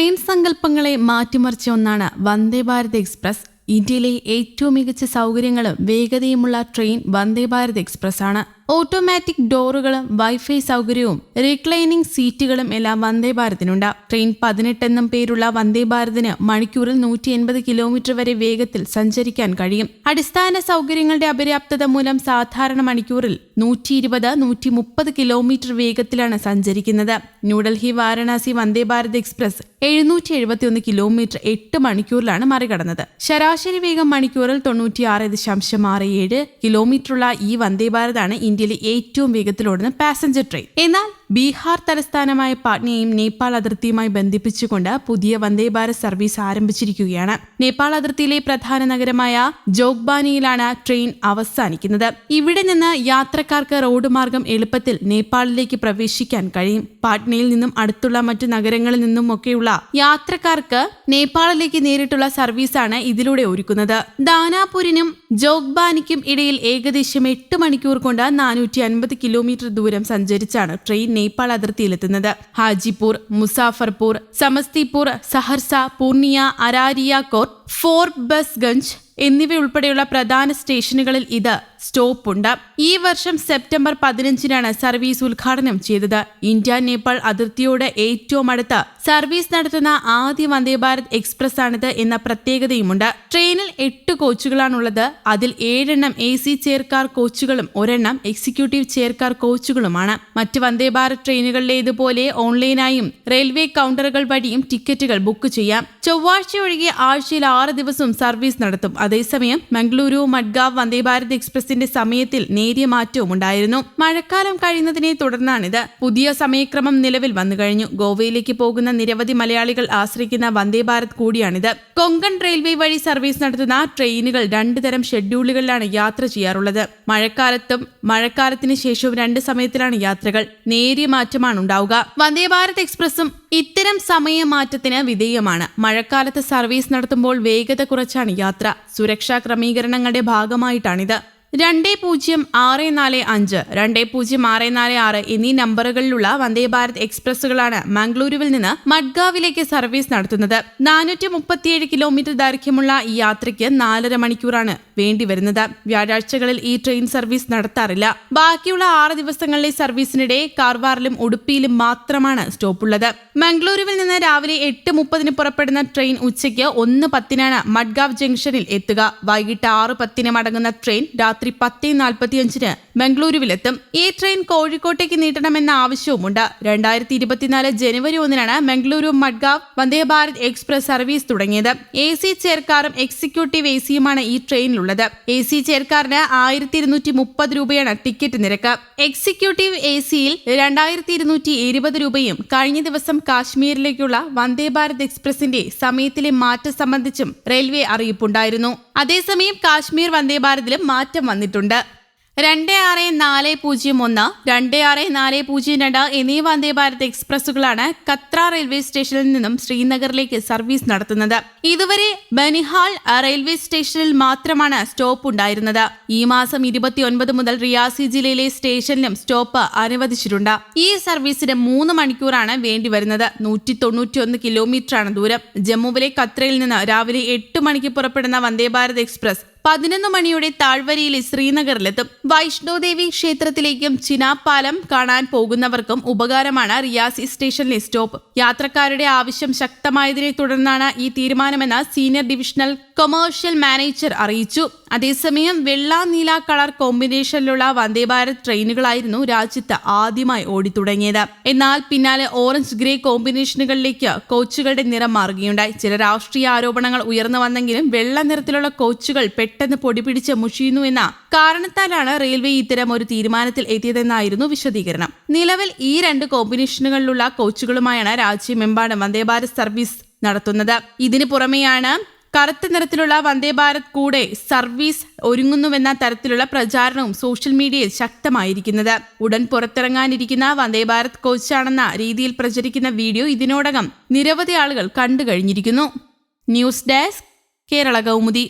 Train സങ്കല്പങ്ങളെ മാറ്റിമറിച്ച ഒന്നാണ് വന്ദേ Bharat express. ഇന്ത്യയിലെ ഏറ്റവും മികച്ച സൗകര്യങ്ങളും വേഗതയുമുള്ള ട്രെയിൻ വന്ദേ ഭാരത് എക്സ്പ്രസ് ആണ് ഓട്ടോമാറ്റിക് ഡോറുകളും വൈഫൈ സൗകര്യവും റിക്ലൈനിംഗ് സീറ്റുകളും എല്ലാം വന്ദേ ഭാരതിനുണ്ട്. ട്രെയിൻ പതിനെട്ട് എന്നും പേരുള്ള വന്ദേ ഭാരതിന് മണിക്കൂറിൽ നൂറ്റി എൺപത് കിലോമീറ്റർ വരെ വേഗത്തിൽ സഞ്ചരിക്കാൻ കഴിയും. അടിസ്ഥാന സൗകര്യങ്ങളുടെ അപര്യാപ്തത മൂലം സാധാരണ മണിക്കൂറിൽ നൂറ്റി ഇരുപത് നൂറ്റി മുപ്പത് കിലോമീറ്റർ വേഗത്തിലാണ് സഞ്ചരിക്കുന്നത്. ന്യൂഡൽഹി വാരണാസി വന്ദേ ഭാരത് എക്സ്പ്രസ് എഴുന്നൂറ്റി എഴുപത്തിയൊന്ന് കിലോമീറ്റർ എട്ട് മണിക്കൂറിലാണ് മറികടന്നത്. ശരാശരി വേഗം മണിക്കൂറിൽ തൊണ്ണൂറ്റിയാറ് ദശാംശം ആറ് ഏഴ് കിലോമീറ്ററുള്ള ഈ വന്ദേ ഭാരതാണ് ഇന്ത്യയിലെ ഏറ്റവും വേഗത്തിലോടുന്ന പാസഞ്ചർ ട്രെയിൻ എന്നാൽ ബീഹാർ തലസ്ഥാനമായ പാട്നയെയും നേപ്പാൾ അതിർത്തിയുമായി ബന്ധിപ്പിച്ചുകൊണ്ട് പുതിയ വന്ദേ ഭാരത് സർവീസ് ആരംഭിച്ചിരിക്കുകയാണ്. നേപ്പാൾ അതിർത്തിയിലെ പ്രധാന നഗരമായ ജോഗ്ബാനിയിലാണ് ട്രെയിൻ അവസാനിക്കുന്നത്. ഇവിടെ നിന്ന് യാത്രക്കാർക്ക് റോഡ് മാർഗം എളുപ്പത്തിൽ നേപ്പാളിലേക്ക് പ്രവേശിക്കാൻ കഴിയും. പാട്നയിൽ നിന്നും അടുത്തുള്ള മറ്റു നഗരങ്ങളിൽ നിന്നും ഒക്കെയുള്ള യാത്രക്കാർക്ക് നേപ്പാളിലേക്ക് നേരിട്ടുള്ള സർവീസാണ് ഇതിലൂടെ ഒരുക്കുന്നത്. ദാനാപൂരിനും ജോഗ്ബാനിക്കും ഇടയിൽ ഏകദേശം എട്ട് മണിക്കൂർ കൊണ്ട് നാനൂറ്റി അൻപത് കിലോമീറ്റർ ദൂരം സഞ്ചരിച്ചാണ് ട്രെയിൻ നേപ്പാൾ അതിർത്തിയിലെത്തുന്നത്. ഹാജിപൂർ മുസാഫർപൂർ സമസ്തിപൂർ സഹർസ പൂർണിയ അരാരിയ കോർ ഫോർട്ട് ബസ്ഗഞ്ച് എന്നിവയുൾപ്പെടെയുള്ള പ്രധാന സ്റ്റേഷനുകളിൽ ഇത് സ്റ്റോപ്പ് ഉണ്ട്. ഈ വർഷം സെപ്റ്റംബർ പതിനഞ്ചിനാണ് സർവീസ് ഉദ്ഘാടനം ചെയ്തത്. ഇന്ത്യ നേപ്പാൾ അതിർത്തിയോട് ഏറ്റവും അടുത്ത് സർവീസ് നടത്തുന്ന ആദ്യ വന്ദേ ഭാരത് എക്സ്പ്രസ് ആണിത് എന്ന പ്രത്യേകതയുമുണ്ട്. ട്രെയിനിൽ എട്ട് കോച്ചുകളാണുള്ളത്. അതിൽ ഏഴെണ്ണം എ സി ചെയർകാർ കോച്ചുകളും ഒരെണ്ണം എക്സിക്യൂട്ടീവ് ചെയർകാർ കോച്ചുകളുമാണ്. മറ്റ് വന്ദേ ഭാരത് ട്രെയിനുകളിലെ ഇതുപോലെ ഓൺലൈനായും റെയിൽവേ കൗണ്ടറുകൾ വഴിയും ടിക്കറ്റുകൾ ബുക്ക് ചെയ്യാം. ചൊവ്വാഴ്ച ഒഴികെ ആഴ്ചയിൽ ആറ് ദിവസവും സർവീസ് നടത്തും. അതേസമയം മംഗളൂരു മഡ്ഗാവ് വന്ദേ ഭാരത് എക്സ്പ്രസിന്റെ സമയത്തിൽ നേരിയ മാറ്റവും ഉണ്ടായിരുന്നു. മഴക്കാലം കഴിയുന്നതിനെ തുടർന്നാണിത്. പുതിയ സമയക്രമം നിലവിൽ വന്നു കഴിഞ്ഞു. ഗോവയിലേക്ക് പോകുന്ന നിരവധി മലയാളികൾ ആശ്രയിക്കുന്ന വന്ദേ ഭാരത് കൂടിയാണിത്. കൊങ്കൺ റെയിൽവേ വഴി സർവീസ് നടത്തുന്ന ട്രെയിനുകൾ രണ്ട് തരം ഷെഡ്യൂളുകളിലാണ് യാത്ര ചെയ്യാറുള്ളത്. മഴക്കാലത്തും മഴക്കാലത്തിന് ശേഷവും രണ്ട് സമയത്തിലാണ് യാത്രകൾ. നേരിയ മാറ്റമാണ് ഉണ്ടാവുക. വന്ദേ ഭാരത് എക്സ്പ്രസും ഇത്തരം സമയമാറ്റത്തിന് വിധേയമാണ്. മഴക്കാലത്ത് സർവീസ് നടത്തുമ്പോൾ വേഗത കുറച്ചാണ് യാത്ര. സുരക്ഷാ ക്രമീകരണങ്ങളുടെ ഭാഗമായിട്ടാണിത്. രണ്ട് പൂജ്യം ആറ് നാല് അഞ്ച് രണ്ട് പൂജ്യം ആറ് നാല് ആറ് എന്നീ നമ്പറുകളിലുള്ള വന്ദേ ഭാരത് എക്സ്പ്രസുകളാണ് മംഗളൂരുവിൽ നിന്ന് മഡ്ഗാവിലേക്ക് സർവീസ് നടത്തുന്നത്. നാനൂറ്റി മുപ്പത്തിയേഴ് കിലോമീറ്റർ ദൈർഘ്യമുള്ള ഈ യാത്രയ്ക്ക് നാലര മണിക്കൂറാണ് വേണ്ടിവരുന്നത് വ്യാഴാഴ്ചകളിൽ ഈ ട്രെയിൻ സർവീസ് നടത്താറില്ല. ബാക്കിയുള്ള ആറ് ദിവസങ്ങളിലെ സർവീസിനിടെ കാർവാറിലും ഉടുപ്പിയിലും മാത്രമാണ് സ്റ്റോപ്പുള്ളത്. മംഗളൂരുവിൽ നിന്ന് രാവിലെ എട്ട് മുപ്പതിന് പുറപ്പെടുന്ന ട്രെയിൻ ഉച്ചയ്ക്ക് ഒന്ന് പത്തിനാണ് മഡ്ഗാവ് ജംഗ്ഷനിൽ എത്തുക. വൈകിട്ട് ആറ് പത്തിന് മടങ്ങുന്ന ട്രെയിൻ രാത്രി പത്ത് നാൽപ്പത്തിയഞ്ചിന് ബംഗളൂരുവിലെത്തും. ഈ ട്രെയിൻ കോഴിക്കോട്ടേക്ക് നീട്ടണമെന്ന ആവശ്യവുമുണ്ട്. രണ്ടായിരത്തി ഇരുപത്തിനാല് ജനുവരി ഒന്നിനാണ് ബംഗളൂരു മഡ്ഗാവ് വന്ദേ ഭാരത് എക്സ്പ്രസ് സർവീസ് തുടങ്ങിയത്. എ സി ചെയർക്കാറും എക്സിക്യൂട്ടീവ് എ സിയുമാണ് ഈ ട്രെയിനിലുള്ളത്. എ സി ചെയർക്കാരന് ആയിരത്തി ഇരുന്നൂറ്റി മുപ്പത് രൂപയാണ് ടിക്കറ്റ് നിരക്ക്. എക്സിക്യൂട്ടീവ് എ സിയിൽ രണ്ടായിരത്തി ഇരുന്നൂറ്റി ഇരുപത് രൂപയും കഴിഞ്ഞ ദിവസം കാശ്മീരിലേക്കുള്ള വന്ദേ ഭാരത് എക്സ്പ്രസിന്റെ സമയത്തിലെ മാറ്റം സംബന്ധിച്ചും റെയിൽവേ അറിയിപ്പുണ്ടായിരുന്നു. അതേസമയം കാശ്മീർ വന്ദേ ഭാരതിലും മാറ്റം വന്നിട്ടുണ്ട്. രണ്ട് ആറ് നാല് പൂജ്യം ഒന്ന് രണ്ട് ആറ് നാല് പൂജ്യം രണ്ട് എന്നീ വന്ദേ ഭാരത് എക്സ്പ്രസുകളാണ് കത്ര റെയിൽവേ സ്റ്റേഷനിൽ നിന്നും ശ്രീനഗറിലേക്ക് സർവീസ് നടത്തുന്നത്. ഇതുവരെ ബനിഹാൾ റെയിൽവേ സ്റ്റേഷനിൽ മാത്രമാണ് സ്റ്റോപ്പ് ഉണ്ടായിരുന്നത്. ഈ മാസം ഇരുപത്തിയൊൻപത് മുതൽ റിയാസി ജില്ലയിലെ സ്റ്റേഷനിലും സ്റ്റോപ്പ് അനുവദിച്ചിട്ടുണ്ട്. ഈ സർവീസിന് മൂന്ന് മണിക്കൂറാണ് വേണ്ടിവരുന്നത്. നൂറ്റി തൊണ്ണൂറ്റിയൊന്ന് കിലോമീറ്ററാണ് ദൂരം. ജമ്മുവിലെ കത്രയിൽ നിന്ന് രാവിലെ എട്ട് മണിക്ക് പുറപ്പെടുന്ന വന്ദേ ഭാരത് എക്സ്പ്രസ് പതിനൊന്ന് മണിയോടെ താഴ്വരയിലെ ശ്രീനഗറിലെത്തും. വൈഷ്ണോദേവി ക്ഷേത്രത്തിലേക്കും ചിനാപ്പാലം കാണാൻ പോകുന്നവർക്കും ഉപകാരമാണ് റിയാസി സ്റ്റേഷനിലെ സ്റ്റോപ്പ്. യാത്രക്കാരുടെ ആവശ്യം ശക്തമായതിനെ തുടർന്നാണ് ഈ തീരുമാനമെന്ന് സീനിയർ ഡിവിഷണൽ കൊമേഴ്ഷ്യൽ മാനേജർ അറിയിച്ചു. അതേസമയം വെള്ള നീല കളർ കോമ്പിനേഷനിലുള്ള വന്ദേ ഭാരത് ട്രെയിനുകളായിരുന്നു രാജ്യത്ത് ആദ്യമായി ഓടിത്തുടങ്ങിയത്. എന്നാൽ പിന്നാലെ ഓറഞ്ച് ഗ്രേ കോമ്പിനേഷനുകളിലേക്ക് കോച്ചുകളുടെ നിറം മാറുകയുണ്ടായി. ചില രാഷ്ട്രീയ ആരോപണങ്ങൾ ഉയർന്നു വന്നെങ്കിലും വെള്ള നിറത്തിലുള്ള കോച്ചുകൾ പെട്ടെന്ന് പൊടി പിടിച്ച് മുഷിയുന്നു എന്ന കാരണത്താലാണ് റെയിൽവേ ഇത്തരം ഒരു തീരുമാനത്തിൽ എത്തിയതെന്നായിരുന്നു വിശദീകരണം. നിലവിൽ ഈ രണ്ട് കോമ്പിനേഷനുകളിലുള്ള കോച്ചുകളുമായാണ് രാജ്യമെമ്പാടും വന്ദേ ഭാരത് സർവീസ് നടത്തുന്നത്. ഇതിനു പുറമെയാണ് കറുത്ത നിറത്തിലുള്ള വന്ദേ ഭാരത് കൂടെ സർവീസ് ഒരുങ്ങുന്നുവെന്ന തരത്തിലുള്ള പ്രചാരണവും സോഷ്യൽ മീഡിയയിൽ ശക്തമായിരിക്കുന്നത്. ഉടൻ പുറത്തിറങ്ങാനിരിക്കുന്ന വന്ദേ ഭാരത് കോച്ചാണെന്ന രീതിയിൽ പ്രചരിക്കുന്ന വീഡിയോ ഇതിനോടകം നിരവധി ആളുകൾ കണ്ടു കഴിഞ്ഞിരിക്കുന്നു ന്യൂസ് ഡെസ്ക് കേരള കൗമുദി.